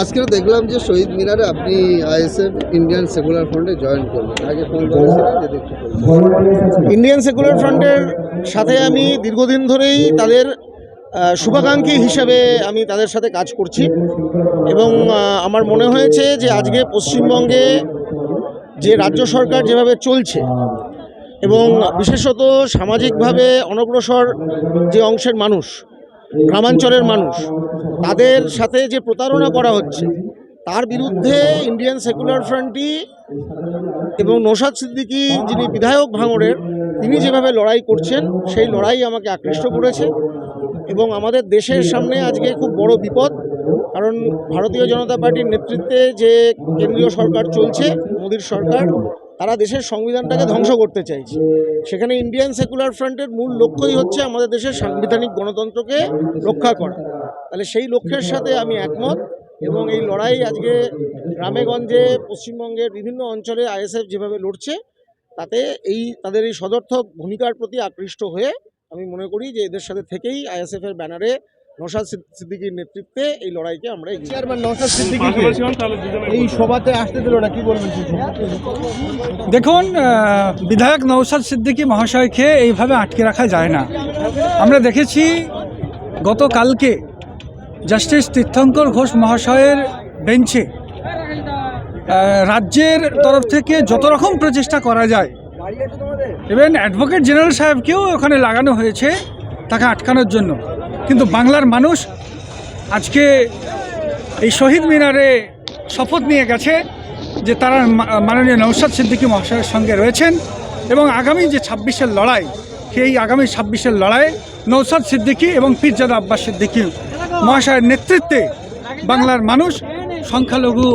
আজকে দেখলাম যে শহীদ মিনারে আপনি আইএসএফ ইন্ডিয়ান সেকুলার ফ্রন্টে জয়েন করলেন। আগে ইন্ডিয়ান সেকুলার ফ্রন্টের সাথে আমি দীর্ঘদিন ধরেই তাদের শুভাকাঙ্ক্ষী হিসাবে আমি তাদের সাথে কাজ করছি। এবং আমার মনে হয়েছে যে আজকে পশ্চিমবঙ্গে যে রাজ্য সরকার যেভাবে চলছে, এবং বিশেষত সামাজিকভাবে অনগ্রসর যে অংশের মানুষ গ্রামাঞ্চলের মানুষ, তাদের সাথে যে প্রতারণা করা হচ্ছে, তার বিরুদ্ধে ইন্ডিয়ান সেকুলার ফ্রন্টই এবং নৌসাদ সিদ্দিকী যিনি বিধায়ক ভাঙড়ের, তিনি যেভাবে লড়াই করছেন, সেই লড়াই আমাকে আকৃষ্ট করেছে এবং আমাদের দেশের সামনে আজকে খুব বড় বিপদ, কারণ ভারতীয় জনতা পার্টির নেতৃত্বে যে কেন্দ্রীয় সরকার চলছে, মোদীর সরকার তারা দেশের সংবিধানটাকে ধ্বংস করতে চাইছে। সেখানে ইন্ডিয়ান সেকুলার ফ্রন্টের মূল লক্ষ্যই হচ্ছে আমাদের দেশের সাংবিধানিক গণতন্ত্রকে রক্ষা করা। তাহলে সেই লক্ষ্যের সাথে আমি একমত এবং এই লড়াই আজকে গ্রামেগঞ্জে, পশ্চিমবঙ্গের বিভিন্ন অঞ্চলে আইএসএফ যেভাবে লড়ছে, তাতে এই, তাদের এই সদর্থক ভূমিকার প্রতি আকৃষ্ট হয়ে আমি মনে করি যে এদের সাথে থেকেই আইএসএফের ব্যানারে নসাদ সিদ্দিকীর নেতৃত্বে এই লড়াইকে আমরা চেয়ারম্যান সিদ্দিকীকে এই সভাতে আসতে দিল না কি বলবেন দেখুন বিধায়ক নৌসাদ সিদ্দিকী মহাশয়কে এইভাবে আটকে রাখা যায় না। আমরা দেখেছি গতকালকে জাস্টিস তীর্থঙ্কর ঘোষ মহাশয়ের বেঞ্চে রাজ্যের তরফ থেকে যত রকম প্রচেষ্টা করা যায় ইভেন অ্যাডভোকেট জেনারেল সাহেবকেও ওখানে লাগানো হয়েছে তাকে আটকানোর জন্য। কিন্তু বাংলার মানুষ আজকে এই শহীদ মিনারে শপথ নিয়ে গেছে যে তারা মাননীয় নৌসাদ সিদ্দিকী মহাশয়ের সঙ্গে রয়েছেন এবং আগামী যে ছাব্বিশের লড়াই, সেই আগামী ছাব্বিশের লড়াই নৌসাদ সিদ্দিকী এবং পীরজাদা আব্বাস সিদ্দিকী মহাশয়ের নেতৃত্বে বাংলার মানুষ সংখ্যালঘু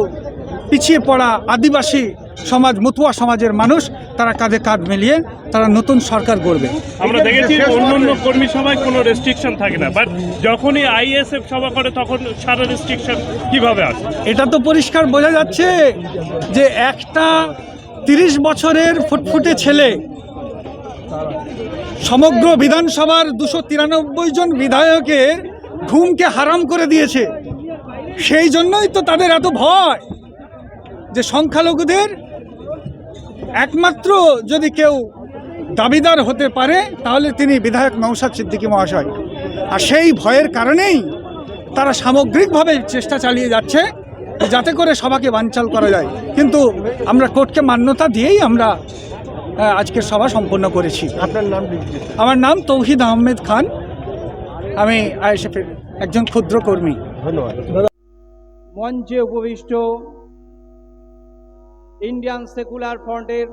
পিছিয়ে পড়া আদিবাসী সমাজ মতুয়া সমাজের মানুষ তারা কাঁধে কাঁধ মিলিয়ে তারা নতুন সরকার গড়বে। আমরা দেখেছি অন্য অন্য কর্মী সভায় কোনো রেস্ট্রিকশন থাকে না বাট যখনই আইএসএফ সভা করে তখন সারা রেস্ট্রিকশন কীভাবে আসে? এটা তো পরিষ্কার বোঝা যাচ্ছে যে একটা তিরিশ বছরের ফুটফুটে ছেলে সমগ্র বিধানসভার দুশো তিরানব্বই জন বিধায়কের ঘুমকে হারাম করে দিয়েছে। সেই জন্যই তো তাদের এত ভয় যে সংখ্যালঘুদের একমাত্র যদি কেউ দাবিদার হতে পারে তাহলে তিনি বিধায়ক নৌসাদ সিদ্দিকী মহাশয়। আর সেই ভয়ের কারণেই তারা সামগ্রিকভাবে চেষ্টা চালিয়ে যাচ্ছে যাতে করে সভাকে বানচাল করা যায়। কিন্তু আমরা কোর্টকে মান্যতা দিয়েই আমরা আজকের সভা সম্পন্ন করেছি। আপনার নাম আমার নাম তৌহিদ আহমেদ খান। আমি আইএসএফের একজন ক্ষুদ্র কর্মী। ধন্যবাদ। মঞ্চে উপবিষ্ট ইন্ডিয়ান সেকুলার ফ্রন্টের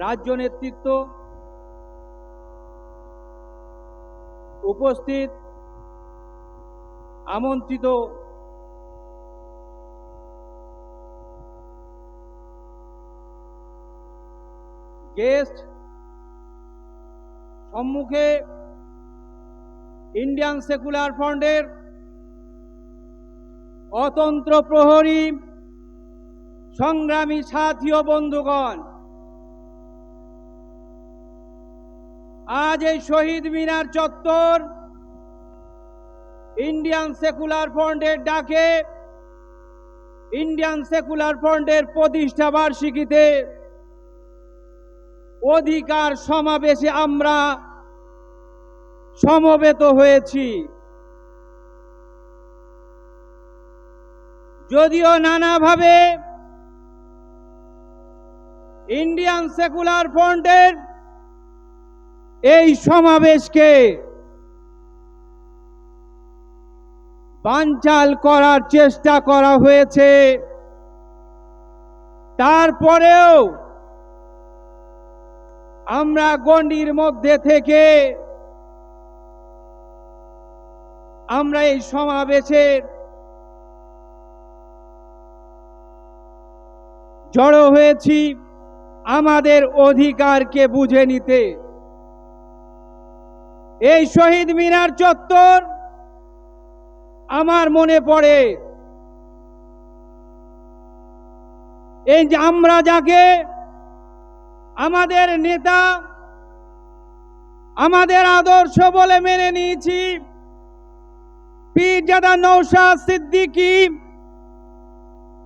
রাজ্য নেতৃত্ব উপস্থিত আমন্ত্রিত গেস্ট সম্মুখে ইন্ডিয়ান সেকুলার ফ্রন্টের অতন্ত্র প্রহরী সংগ্রামী সাথী ও বন্ধুগণ, আজ এই শহীদ মিনার চত্বর ইন্ডিয়ান সেকুলার ফ্রন্টের ডাকে ইন্ডিয়ান সেকুলার ফ্রন্টের প্রতিষ্ঠা বার্ষিকীতে অধিকার সমাবেশে আমরা সমবেত হয়েছি। যদিও নানাভাবে ইন্ডিয়ান সেকুলার ফ্রন্টের এই সমাবেশকে বানচাল করার চেষ্টা করা হয়েছে। তারপরেও আমরা গণ্ডির মধ্যে থেকে আমরা এই সমাবেশের জড়ো হয়েছি। আমাদের অধিকারকে বুঝে নিতে। এই শহীদ মিনার চত্বর আমার মনে পড়ে। এই যে আমরা যাকে, আমাদের নেতা, আমাদের আদর্শ বলে মেনে নিয়েছি, পীরজাদা নৌশাদ সিদ্দিকী,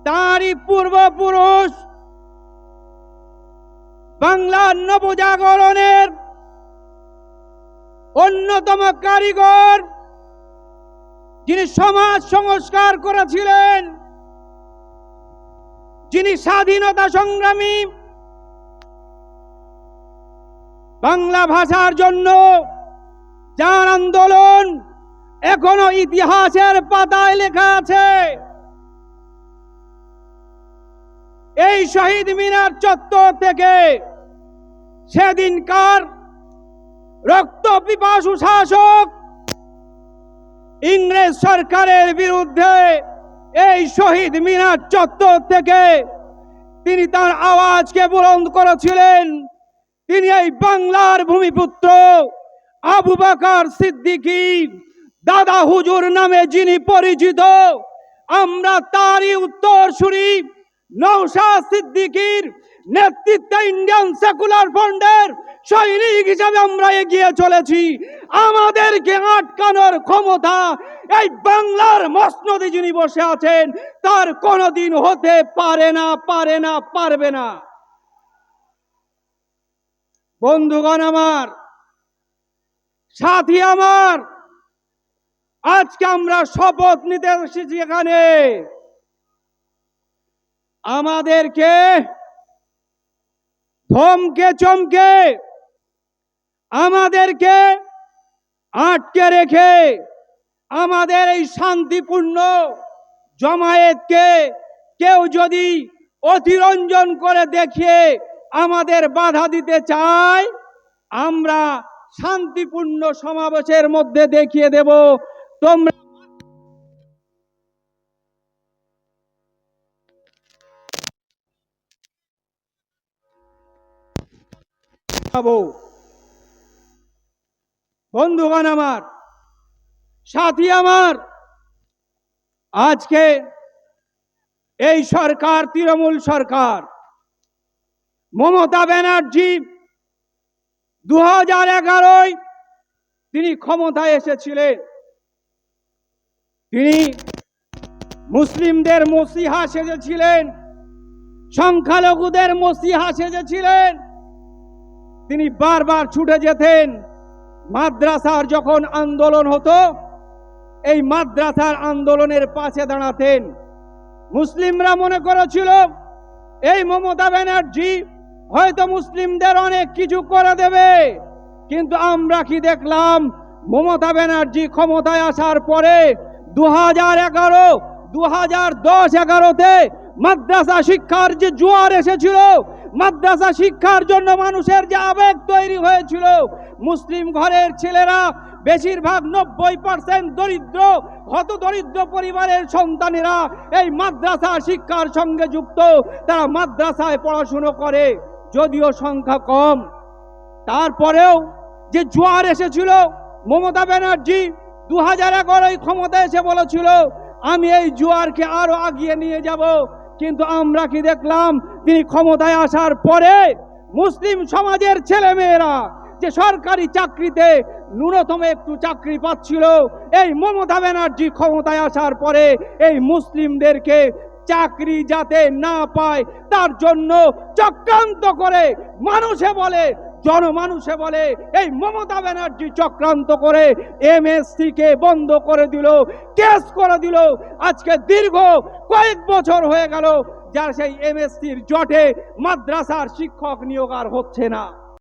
তারই পূর্বপুরুষ বাংলার নবজাগরণের অন্যতম কারিগর যিনি সমাজ সংস্কার করেছিলেন, যিনি স্বাধীনতা সংগ্রামী, বাংলা ভাষার জন্য যার আন্দোলন এখনও ইতিহাসের পাতায় লেখা আছে। এই শহীদ মিনার চত্বর থেকে সেদিনকার রক্ত পিপাসু শাসক ইংরেজ সরকারের বিরুদ্ধে এই শহীদ মিনার চত্বর থেকে তিনি তার আওয়াজকে বুলন্দ করেছিলেন। তিনি এই বাংলার ভূমিপুত্র আবু বাকার সিদ্দিকী দাদা হুজুর নামে যিনি পরিচিত, আমরা তারই উত্তর উত্তরসূরি নৌশা সিদ্দিকীর নেতৃত্বে ইন্ডিয়ান সেকুলার ফ্রন্টের সৈনিক হিসাবে আমরা এগিয়ে চলেছি। আমাদেরকে আটকানোর ক্ষমতা এই বাংলার মসনদে যিনি বসে আছেন, তার কোনোদিন হতে পারে না পারে না, পারবে না। বন্ধুগণ আমার, সাথী আমার, আজকে আমরা শপথ নিতে এসেছি এখানে। আমাদেরকে ধমকে চমকে। আমাদেরকে আটকে রেখে আমাদের এই শান্তিপূর্ণ জমায়েতকে কেউ যদি অতিরঞ্জন করে দেখিয়ে আমাদের বাধা দিতে চায়, আমরা শান্তিপূর্ণ সমাবেশের মধ্যে দেখিয়ে দেব। তোমরা খাব। বন্ধুগণ আমার, সাথী আমার, আজকে এই সরকার, তৃণমূল সরকার, মমতা ব্যানার্জি দু হাজার এগারোয় তিনি ক্ষমতায় এসেছিলেন। তিনি মুসলিমদের মসিহা সেজেছিলেন, সংখ্যালঘুদের মসিহা সেজেছিলেন। তিনি বারবার ছুটে যেতেন। মাদ্রাসার যখন আন্দোলন হতো, এই মাদ্রাসার আন্দোলনের পাশে দাঁড়াতেন। মুসলিমরা মনে করেছিল, এই মমতা ব্যানার্জি হয়তো মুসলিমদের অনেক কিছু করে দেবে। কিন্তু আমরা কি দেখলাম, মমতা ব্যানার্জি ক্ষমতায় আসার পরে দু হাজার এগারো দু হাজার দশ এগারোতে মাদ্রাসা শিক্ষার যে জোয়ার এসেছিল মাদ্রাসা শিক্ষার জন্য মানুষের যে আবেগ তৈরি হয়েছিল, মুসলিম ঘরের ছেলেরা বেশিরভাগ নব্বই পার্সেন্ট দরিদ্র হত দরিদ্র পরিবারের সন্তানেরা এই মাদ্রাসা শিক্ষার সঙ্গে যুক্ত। তারা মাদ্রাসায় পড়াশুনো করে, যদিও সংখ্যা কম। তারপরেও যে জোয়ার এসেছিল, মমতা ব্যানার্জি দু হাজার এগারোই ক্ষমতা এসে বলেছিল, আমি এই জোয়ারকে আরও আগিয়ে নিয়ে যাব। কিন্তু আমরা কি দেখলাম, তিনি ক্ষমতায় আসার পরে মুসলিম সমাজের ছেলেমেয়েরা যে সরকারি চাকরিতে ন্যূনতম একটু চাকরি পাচ্ছিল, এই মমতা ব্যানার্জি ক্ষমতায় আসার পরে এই মুসলিমদেরকে চাকরি যাতে না পায়, তার জন্য চক্রান্ত করে মানুষে বলে জনমানুষে বলে, এই মমতা ব্যানার্জি চক্রান্ত করে এম কে বন্ধ করে দিল, কেস করে দিল। আজকে দীর্ঘ কয়েক বছর হয়ে গেল, যার সেই এমএসসির জটে মাদ্রাসার শিক্ষক নিয়োগ আর হচ্ছে না।